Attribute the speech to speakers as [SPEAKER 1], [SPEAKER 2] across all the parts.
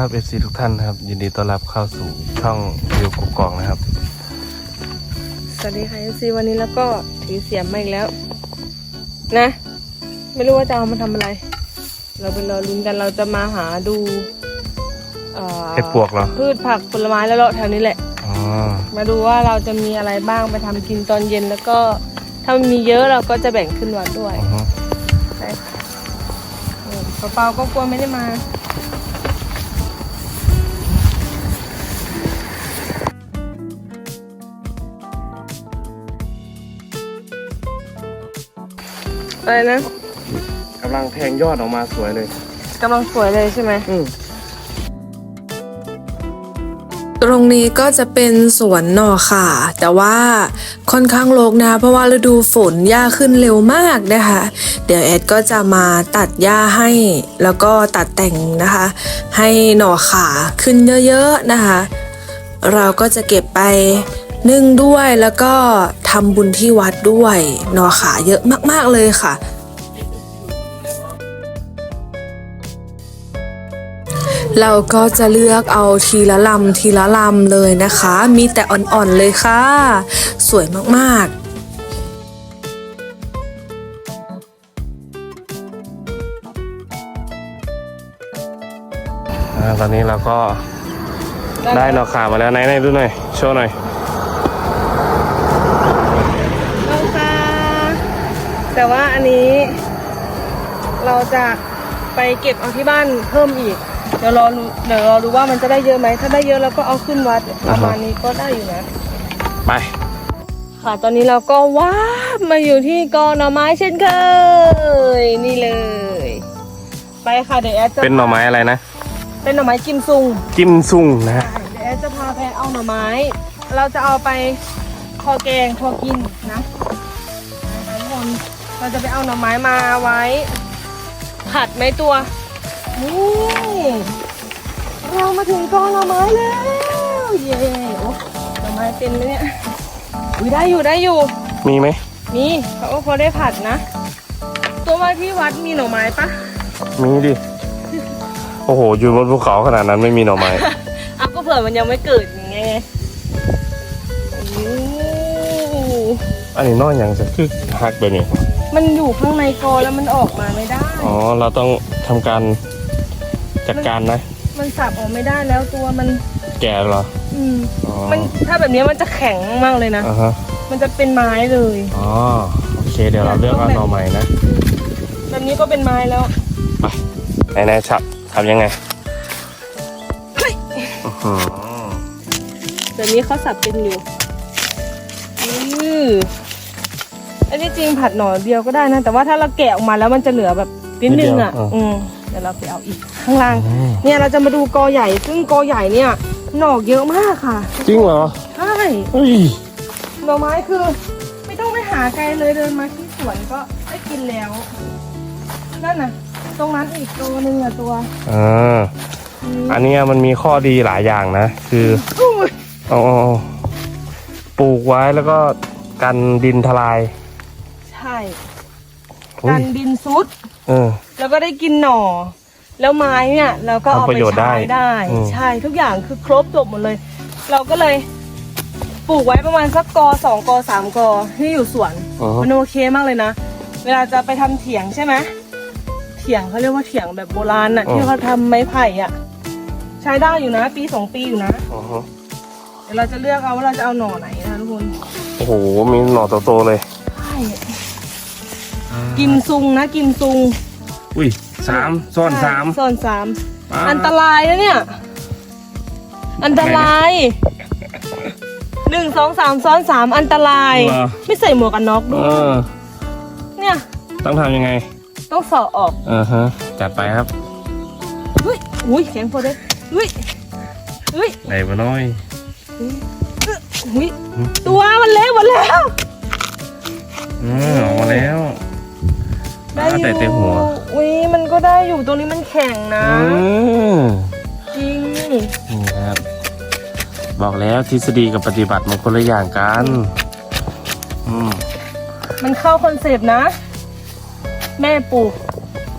[SPEAKER 1] ครับ FC ทุกท่านนะครับ ยินดีต้อนรับเข้าสู่ช่องวิวกุกกองนะครับ
[SPEAKER 2] สวัสดีค่ะเอซีวันนี้แล้วก็ถือเสียมมาอีกแล้ว นะ ไม่รู้ว่าจะเอามาทำอะไร เราไปรอลุ้นกันเราจะมาหาดูเอ่อ
[SPEAKER 1] เห็ดปวกเหรอ
[SPEAKER 2] พืชผักผลไม้แล้วเลาะแถวนี้แหละ
[SPEAKER 1] อ๋อ
[SPEAKER 2] มาดูว่าเราจะมีอะไรบ้างไปทำกินตอนเย็นแล้วก็ถ้ามันมีเยอะเราก็จะแบ่งขึ้นวัดด้วย
[SPEAKER 1] อือฮึ
[SPEAKER 2] ใช่ค่ะเออเปาๆก็กลัวไม่ได้มา อะไรนะ
[SPEAKER 1] กำลังแทงยอดออกมาสวยเลย
[SPEAKER 2] กำลังสวยเลยใช่ไหม
[SPEAKER 1] อืม
[SPEAKER 3] ตรงนี้ก็จะเป็นสวนหน่อค่ะ แต่ว่าค่อนข้างรกนะ เพราะว่าฤดูฝนหญ้าขึ้นเร็วมากนะคะ เดี๋ยวแอดก็จะมาตัดหญ้าให้ แล้วก็ตัดแต่งนะคะ ให้หน่อขาขึ้นเยอะๆนะคะ เราก็จะเก็บไป นึ่งด้วยแล้วก็ทำบุญที่วัดด้วยนอขาเยอะมากๆเลยค่ะ เราก็จะเลือกเอาทีละลำทีละลำเลยนะคะ มีแต่อ่อนๆเลยค่ะ สวยมากๆ
[SPEAKER 1] อ่าตอนนี้เราก็ได้หนอขามาแล้วไหนไหนดูหน่อย โชว์หน่อย
[SPEAKER 2] เอาค่ะ แต่ว่าอันนี้ เราจะไปเก็บเอาที่บ้านเพิ่มอีก เดี๋ยวรอดูเดี๋ยวรอดูว่ามันจะได้เยอะไหม ถ้าได้เยอะเราก็เอาขึ้นวัดประมาณนี้ก็ได้อยู่นะ
[SPEAKER 1] ไป
[SPEAKER 2] ค่ะตอนนี้เราก็ว้าบมาอยู่ที่กอหน่อไม้เช่นเคยนี่เลย ไปค่ะเดี๋ยวแอดจะ
[SPEAKER 1] เป็นหน่อไม้อะไรนะ
[SPEAKER 2] เป็นหน่อไม้กิมซุง
[SPEAKER 1] กิมซุงนะ
[SPEAKER 2] ใช่เดี๋ยวแอดจะพาไปเอาหน่อไม้ เราจะเอาไปพอแกงพอกินนะนะคะทุกคน เราจะไปเอาหน่อไม้มาไว้ ผัดไหมตัวนี่เรามาถึงกองหน่อไม้แล้ว เย้โอ้หน่อไม้เต็มเลยเนี่ยอุ้ยได้อยู่ได้อยู่
[SPEAKER 1] มีไหม
[SPEAKER 2] นี่เขาก็พอได้ผัดนะ ตัวว่าที่วัดมีหน่อไม้ปะ
[SPEAKER 1] มีดิ โอ้โห อยู่บนภูเขาขนาดนั้นไม่มีหน่อไม้
[SPEAKER 2] อะก็เผื่อมันยังไม่เกิดอย่างเงี้ยไงโอ้
[SPEAKER 1] อันนี้นอกอย่างจะคือหักแบบนี้
[SPEAKER 2] มันอยู่ข้างในกอแล้วมันออกมาไม่ได้
[SPEAKER 1] อ๋อ เราต้องทำการจัดการนะ
[SPEAKER 2] มันสับออกไม่ได้แล้วตัวมัน
[SPEAKER 1] แก่เหรอ
[SPEAKER 2] อืม
[SPEAKER 1] อ๋อ
[SPEAKER 2] มันถ้าแบบนี้มันจะแข็งมากเลยนะ
[SPEAKER 1] อ่าฮะ
[SPEAKER 2] มันจะเป็นไม้เลย
[SPEAKER 1] อ๋อ โอเค เดี๋ยวเราเลือกเอาหน่อใหม่นะ
[SPEAKER 2] แบบนี้ก็เป็นไม้แล้ว
[SPEAKER 1] ไหนไหนๆฉับทำยังไงอื้อหือ
[SPEAKER 2] แบบนี้เขาสับเป็นอยู่อือ อันนี้จริงผัดหน่อเดียวก็ได้นะ แต่ว่าถ้าเราแกะออกมาแล้วมันจะเหลือแบบนิดนึงอะอืมเดี๋ยวเราไปเอาอีกข้างล่าง
[SPEAKER 1] อืม
[SPEAKER 2] เนี่ยเราจะมาดูกอใหญ่ ซึ่งกอใหญ่เนี่ยหน่อเยอะมากค่ะ
[SPEAKER 1] จริงเหรอ
[SPEAKER 2] ใช่
[SPEAKER 1] เฮ้ย
[SPEAKER 2] หน่อไม้คือ ไม่ต้องไปหาไกลเลยเดินมาที่สวนก็ได้กินแล้วนั่นน่ะ ตรงนั้นอีกตัวหนึ่งอะตัว
[SPEAKER 1] อ่า
[SPEAKER 2] อืม
[SPEAKER 1] อันเนี้ยมันมีข้อดีหลายอย่างนะ คือ
[SPEAKER 2] อุ้ย
[SPEAKER 1] เอาเอาเอาปลูกไว้แล้วก็กันดินทลาย
[SPEAKER 2] ใช่
[SPEAKER 1] อุ๊
[SPEAKER 2] กั
[SPEAKER 1] ย
[SPEAKER 2] นดินซุด
[SPEAKER 1] เออ
[SPEAKER 2] แล้วก็ได้กินหน่อ แล้วไม้เนี่ยเราก็เอา
[SPEAKER 1] ทำป
[SPEAKER 2] ไประ
[SPEAKER 1] โยชน์ได้
[SPEAKER 2] ใช้ได้
[SPEAKER 1] อืม
[SPEAKER 2] ใช่ทุกอย่างคือครบจบหมดเลย เราก็เลยปลูกไว้ประมาณสักกอสองกอสามกอที่อยู่สวน
[SPEAKER 1] อ๋อ
[SPEAKER 2] มันโอเคมากเลยนะ เวลาจะไปทำเถียงใช่ไหมเถียงเขาเรียกว่าเถียงแบบโบราณน่ะ ที่เขาทำไม้ไผ่อะใช้ได้อยู่นะ ปีสองปีอยู่นะ
[SPEAKER 1] อ๋อฮะ
[SPEAKER 2] เดี๋ยวเราจะเลือกเอาว่าเราจะเอาหน่อไหนนะทุกคน
[SPEAKER 1] โอ้โหมีหน่อโตๆเลย
[SPEAKER 2] ใช่ กิมซุงนะกิมซุง
[SPEAKER 1] อุ้ยสามซ้อนสาม
[SPEAKER 2] ซ่อนสาม
[SPEAKER 1] อ่า
[SPEAKER 2] อันตรายนะเนี่ย อันตรายหนึ่งสองสามซ้อนสามอันตราย
[SPEAKER 1] เหรอ
[SPEAKER 2] ไม่ใส่หมวกกันน็อกด้
[SPEAKER 1] เอ
[SPEAKER 2] วย
[SPEAKER 1] อ
[SPEAKER 2] เนี่ย
[SPEAKER 1] ต้องทำยังไง
[SPEAKER 2] ต้องสอดออก
[SPEAKER 1] อ่าฮะจัดไปครับ
[SPEAKER 2] เฮ้ยอุ้ยแข็งพอได้เฮ้ยเฮ้ย
[SPEAKER 1] ไหนมาน้อย
[SPEAKER 2] อุ้ยตัวมันเละหมดแล้ว
[SPEAKER 1] อืมออกมาแล้ว
[SPEAKER 2] ได้อยู่
[SPEAKER 1] แต่เต็มหัว
[SPEAKER 2] อุ้ยมันก็ได้อยู่ตรงนี้มันแข็งนะ
[SPEAKER 1] อืม
[SPEAKER 2] จริง
[SPEAKER 1] นี่ครับ บอกแล้วทฤษฎีกับปฏิบัติมันคนละอย่างกันอืม
[SPEAKER 2] มันเข้าคอนเซปต์นะ แม่ปลูก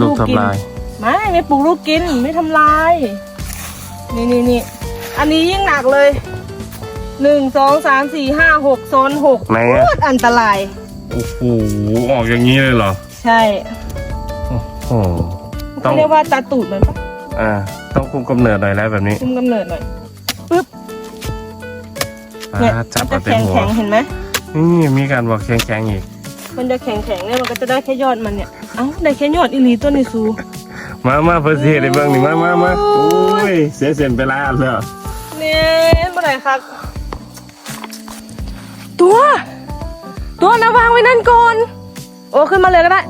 [SPEAKER 1] ลูก
[SPEAKER 2] กิน
[SPEAKER 1] ทำลาย
[SPEAKER 2] ไม่ไม่ปลูกลูกกินไม่ทำลาย นี่นี่นี่อันนี้ยิ่งหนักเลยหนึ่งสองสามสี่ห้าหกโซนหก
[SPEAKER 1] ไหน
[SPEAKER 2] โค
[SPEAKER 1] อะ
[SPEAKER 2] ตรอันตราย
[SPEAKER 1] โอ้โหออกอย่างนี้เลยเหรอ
[SPEAKER 2] ใช่
[SPEAKER 1] โอ้โหต้อ
[SPEAKER 2] เขา
[SPEAKER 1] ง
[SPEAKER 2] เรียกว่าตาตูดมันปะ
[SPEAKER 1] อ่าต้องคุมกำเนิดหน่อยแล้วแบบนี้
[SPEAKER 2] คุมกำเนิดหน่อยปึ๊บเนี่ย
[SPEAKER 1] อ่าจับ
[SPEAKER 2] มัน
[SPEAKER 1] เอา
[SPEAKER 2] จะ
[SPEAKER 1] เต็ม
[SPEAKER 2] แข็ง
[SPEAKER 1] หัว
[SPEAKER 2] แข็งๆเห็นไหม
[SPEAKER 1] นี่มีการบอกแข็งๆอีก
[SPEAKER 2] มันจะแข็งแข็งๆเนี่ยมันก็จะได้แค่ยอดมันเนี่ยเอ้าได้แค่ยอดอีหลีตัวนี้ซู
[SPEAKER 1] มามาเพื่อเสียในเบื้องนี่มามามาโอ้ยเสียเส้นไปแล้วเลย
[SPEAKER 2] เนี่ยเมื่อไหร่ครับตัว ตัวนะวางไว้นั่นก่อน โอ้ขึ้นมาเลยก็ได้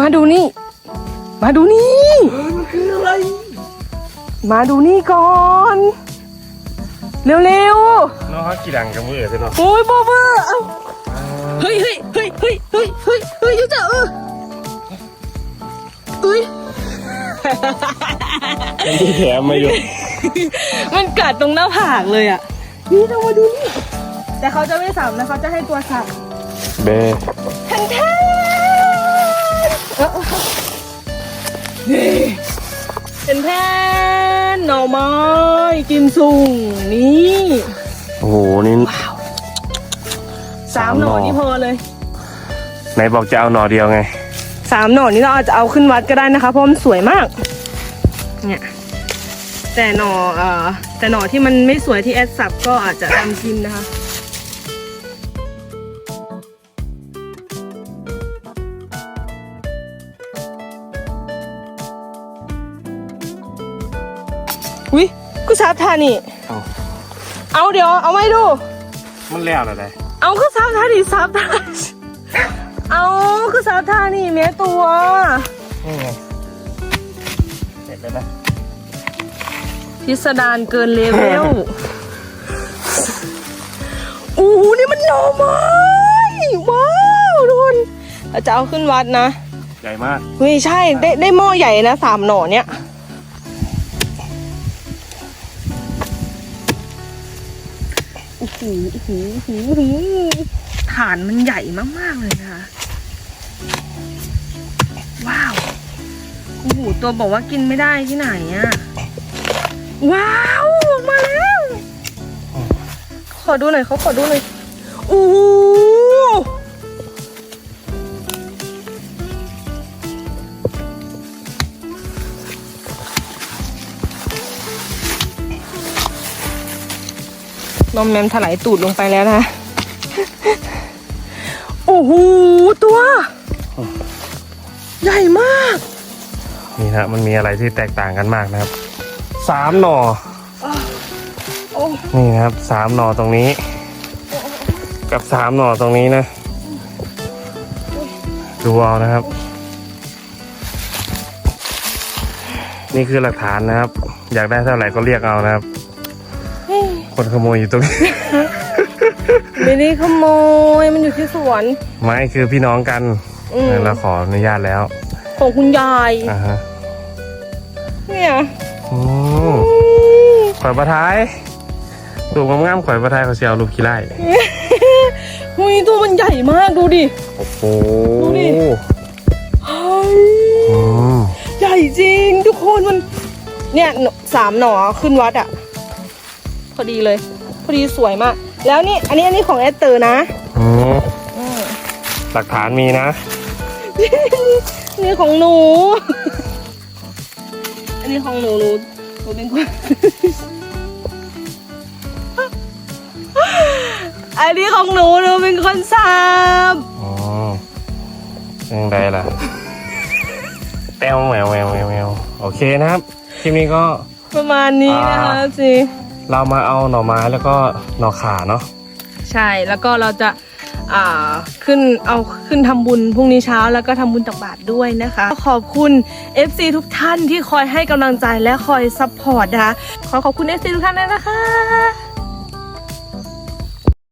[SPEAKER 2] มาดูนี่ มาดูนี่มันคืออะไร มาดูนี่ก่อน เร็ว
[SPEAKER 1] น้องเขากี่ดังกับมือใช่เนาะ
[SPEAKER 2] ๆโอ้ยโบเบอร์เอ้าเฮ้ยเฮ้ยเฮ้ยเฮ้ยเฮ้ยเฮ้ยเฮ้ยอยูจะเออเอ้ย
[SPEAKER 1] ยังมีแถมมาอยู่
[SPEAKER 2] มันกัดตรงหน้าผากเลยอะ นี่เรามาดูนี่ แต่เขาจะไม่สับนะเขาจะให้ตัวสับ
[SPEAKER 1] เบ
[SPEAKER 2] แทนแทน เออนี่เป็นแพนหน่อไม้กิมซุงนี่
[SPEAKER 1] โอ้โหนี่
[SPEAKER 2] สามหน่อนี่พอเลย
[SPEAKER 1] ไหนบอกจะเอาหน่อเดียวไง
[SPEAKER 2] สามหน่อนี่เราอาจจะเอาขึ้นวัดก็ได้นะคะเพราะมันสวยมาก เนี่ยแต่หน่อเอ่อแต่หน่อที่มันไม่สวยที่แอดสับก็อาจจะทำกินนะคะ อุ้ยกูซับทานี่
[SPEAKER 1] เอา
[SPEAKER 2] เอาเดี๋ยวเอาไม่ดู
[SPEAKER 1] มันแล้วอะไร
[SPEAKER 2] เอาคือซับทานี่ซับทาเอาคือซับทานี่แม่ตัว
[SPEAKER 1] นี่ไงเสร็จแล้วนะ
[SPEAKER 2] พิสดารเกินเลเวลอู้หูนี่มันหน่อไม้ว้าวทุกคนเราจะเอาขึ้นวัดนะ
[SPEAKER 1] ใหญ่มาก
[SPEAKER 2] เฮ้ยใช่ได้ได้หม้อใหญ่นะสามหน่อเนี่ย หโอ้โหโอ้โหโอ้โหฐานมันใหญ่มาก ๆ เลยนะคะ ว้าวโอ้โหตัวบอกว่ากินไม่ได้ที่ไหนอะว้าวออกมาแล้ว ขอดูหน่อยเขาขอดูหน่อยโอ้ นมแมมถลายตูดลงไปแล้วนะโอ้โหตัว ใหญ่มาก
[SPEAKER 1] นี่นะมันมีอะไรที่แตกต่างกันมากนะครับสามหน่
[SPEAKER 2] อ
[SPEAKER 1] นี่นะครับสามหน่อตรงนี้ กับสามหน่อตรงนี้นะ ดูเอานะครับ นี่คือหลักฐานนะครับ อยากได้เท่าไหร่ก็เรียกเอานะครับ คนขโมยอยู่ตรงนี้
[SPEAKER 2] ไม่ได้ขโมยมันอยู่ที่สวน
[SPEAKER 1] ไม่คือพี่น้องกัน
[SPEAKER 2] อืม
[SPEAKER 1] เราขออนุญาตแล้ว
[SPEAKER 2] ของคุณยาย
[SPEAKER 1] อ่าฮะ
[SPEAKER 2] เนี่ย
[SPEAKER 1] อืมข่อยประทายดูงามๆข่อยประทายเขาเชียวรูปขี้ไล่
[SPEAKER 2] หุยตัวมันใหญ่มากดูดิ
[SPEAKER 1] โอ้โห
[SPEAKER 2] ดูดิ เฮ้ย
[SPEAKER 1] อืม
[SPEAKER 2] ใหญ่จริงทุกคนมัน เนี่ยหนสามหน่อขึ้นวัดอะพ อดีเลย พอดีสวยมาก แล้วนี่อันนี้อันนี้ของแอดเตอร์นะ
[SPEAKER 1] อืม
[SPEAKER 2] อืม
[SPEAKER 1] หลักฐานมีนะ
[SPEAKER 2] นี่ของหนู อันนี้ของหนูหนูหนูเป็นคน อันนี้ของหนูหนูเป็นคนสับ
[SPEAKER 1] อ๋อยังไงล่ะ แต้วแมวแมวแมวแมวโอเคนะครับ คลิปนี้ก็
[SPEAKER 2] ประมาณนี้นะคะ
[SPEAKER 1] อ่า
[SPEAKER 2] สิ
[SPEAKER 1] เรามาเอาหน่อไม้แล้วก็หน่อขาเนาะ
[SPEAKER 2] ใช่แล้วก็เราจะอ่าขึ้นเอาขึ้นทำบุญพรุ่งนี้เช้าแล้วก็ทำบุญตักบาตรด้วยนะคะขอบคุณ FC ทุกท่านที่คอยให้กำลังใจและคอยซัพพอร์ตนะคะขอขอบคุณ FC ทุกท่านด้วยนะคะ